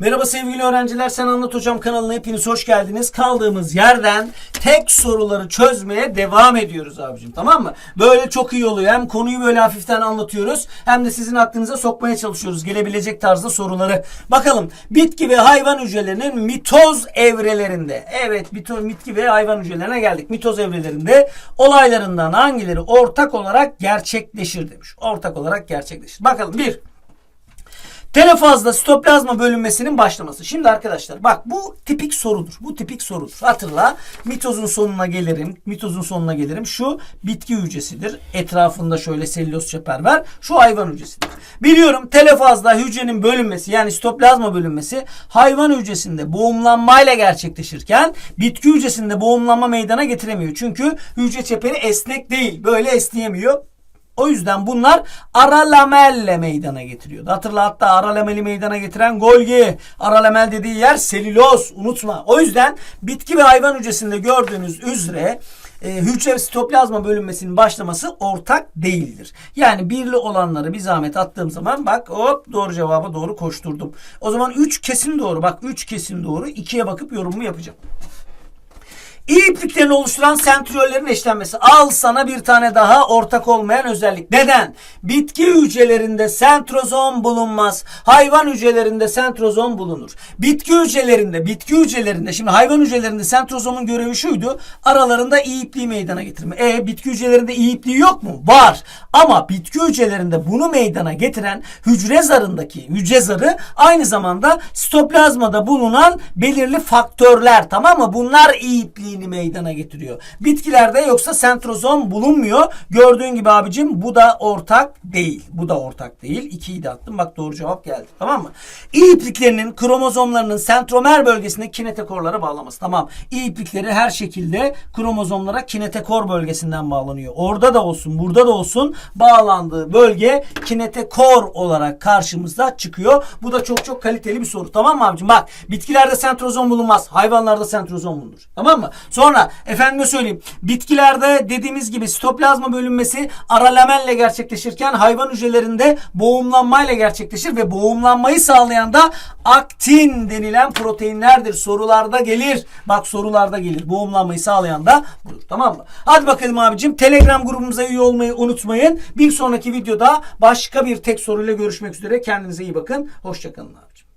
Merhaba sevgili öğrenciler. Sen Anlat Hocam kanalına hepiniz hoş geldiniz. Kaldığımız yerden tek soruları çözmeye devam ediyoruz abicim. Tamam mı? Böyle çok iyi oluyor. Hem konuyu böyle hafiften anlatıyoruz hem de sizin aklınıza sokmaya çalışıyoruz. Gelebilecek tarzda soruları. Bakalım bitki ve hayvan hücrelerinin mitoz evrelerinde. Evet mito- bitki ve hayvan hücrelerine geldik. Mitoz evrelerinde olaylarından hangileri ortak olarak gerçekleşir demiş. Ortak olarak gerçekleşir. Bakalım bir. Telefazda sitoplazma bölünmesinin başlaması. Şimdi arkadaşlar bak bu tipik sorudur. Bu tipik sorudur. Hatırla mitozun sonuna gelirim. Mitozun sonuna gelirim. Şu bitki hücresidir. Etrafında şöyle selüloz çeper var. Şu hayvan hücresidir. Biliyorum telefazda hücrenin bölünmesi yani sitoplazma bölünmesi hayvan hücresinde boğumlanmayla gerçekleşirken bitki hücresinde boğumlanma meydana getiremiyor. Çünkü hücre çeperi esnek değil. Böyle esneyemiyor. O yüzden bunlar ara lamelle meydana getiriyordu. Hatırla hatta ara lameli meydana getiren Golgi. Ara lamel dediği yer selüloz. Unutma. O yüzden bitki ve hayvan hücresinde gördüğünüz üzere e, hücre sitoplazma bölünmesinin başlaması ortak değildir. Yani birli olanları bir zahmet attığım zaman bak hop doğru cevaba doğru koşturdum. O zaman 3 kesin doğru. Bak 3 kesin doğru. 2'ye bakıp yorumumu yapacağım. İyi ipliklerini oluşturan sentriyollerin eşlenmesi. Al sana bir tane daha ortak olmayan özellik. Neden? Bitki hücrelerinde sentrozom bulunmaz. Hayvan hücrelerinde sentrozom bulunur. Bitki hücrelerinde, bitki hücrelerinde, şimdi hayvan hücrelerinde sentrozomun görevi şuydu. Aralarında iyi meydana getirme. E bitki hücrelerinde iyi yok mu? Var. Ama bitki hücrelerinde bunu meydana getiren hücre zarındaki hücre zarı aynı zamanda sitoplazmada bulunan belirli faktörler tamam mı? Bunlar iyi ipliğini meydana getiriyor. Bitkilerde yoksa sentrozom bulunmuyor. Gördüğün gibi abicim bu da ortak değil. Bu da ortak değil. İkiyi de attım. Bak doğru cevap geldi. Tamam mı? İyi ipliklerinin kromozomlarının sentromer bölgesinde kinetekorlara bağlaması. Tamam. İyi iplikleri her şekilde kromozomlara kinetekor bölgesinden bağlanıyor. Orada da olsun, burada da olsun bağlandığı bölge kinetekor olarak karşımıza çıkıyor. Bu da çok çok kaliteli bir soru. Tamam mı abicim? Bak bitkilerde sentrozom bulunmaz. Hayvanlarda sentrozom bulunur. Tamam mı? Sonra efendime söyleyeyim. Bitkilerde dediğimiz gibi sitoplazma bölünmesi ara lamelle gerçekleşirken hayvan hücrelerinde boğumlanmayla gerçekleşir ve boğumlanmayı sağlayan da aktin denilen proteinlerdir. Sorularda gelir. Bak sorularda gelir. Boğumlanmayı sağlayan da budur. Tamam mı? Hadi bakalım abicim. Telegram grubumuza üye olmayı unutmayın. Bir sonraki videoda başka bir tek soruyla görüşmek üzere. Kendinize iyi bakın. Hoşçakalın abicim.